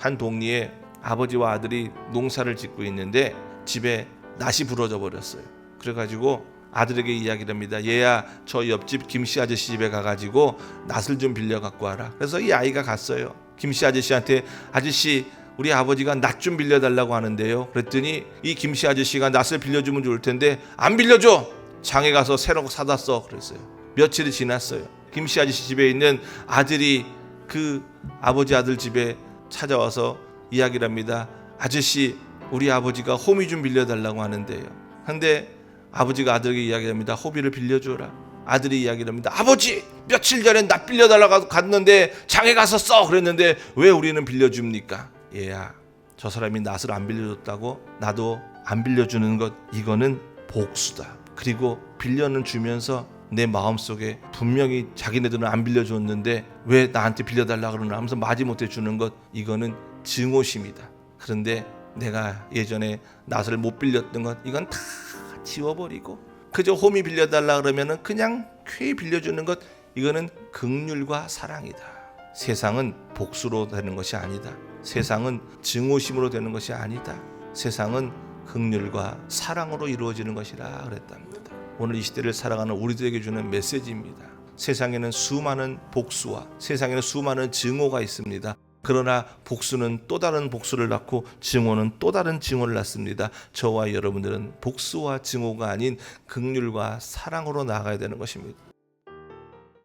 한 동리에 아버지와 아들이 농사를 짓고 있는데 집에 낫이 부러져 버렸어요. 그래가지고 아들에게 이야기를 합니다. 얘야 저 옆집 김씨 아저씨 집에 가가지고 낫을 좀 빌려 갖고 와라. 그래서 이 아이가 갔어요. 김씨 아저씨한테 아저씨 우리 아버지가 낫 좀 빌려달라고 하는데요. 그랬더니 이 김씨 아저씨가 낫을 빌려주면 좋을 텐데 안 빌려줘. 장에 가서 새로 사다 써 그랬어요. 며칠이 지났어요. 김씨 아저씨 집에 있는 아들이 그 아버지 아들 집에 찾아와서 이야기를 합니다. 아저씨 우리 아버지가 호미 좀 빌려달라고 하는데요. 근데 아버지가 아들에게 이야기합니다. 호비를 빌려줘라. 아들이 이야기를 합니다. 아버지 며칠 전에 나 빌려달라고 갔는데 장에 가서 써 그랬는데 왜 우리는 빌려줍니까? 얘야 저 사람이 낫을 안 빌려줬다고 나도 안 빌려주는 것 이거는 복수다. 그리고 빌려는 주면서 내 마음속에 분명히 자기네들은 안 빌려줬는데 왜 나한테 빌려달라 그러나 하면서 마지 못해 주는 것 이거는 증오심이다. 그런데 내가 예전에 낫을 못 빌렸던 것 이건 다 지워버리고 그저 홈이 빌려달라 그러면은 그냥 쾌히 빌려주는 것 이거는 극률과 사랑이다. 세상은 복수로 되는 것이 아니다. 세상은 증오심으로 되는 것이 아니다. 세상은 극률과 사랑으로 이루어지는 것이라 그랬답니다. 오늘 이 시대를 살아가는 우리들에게 주는 메시지입니다. 세상에는 수많은 복수와 세상에는 수많은 증오가 있습니다. 그러나 복수는 또 다른 복수를 낳고 증오는 또 다른 증오를 낳습니다. 저와 여러분들은 복수와 증오가 아닌 극률과 사랑으로 나아가야 되는 것입니다.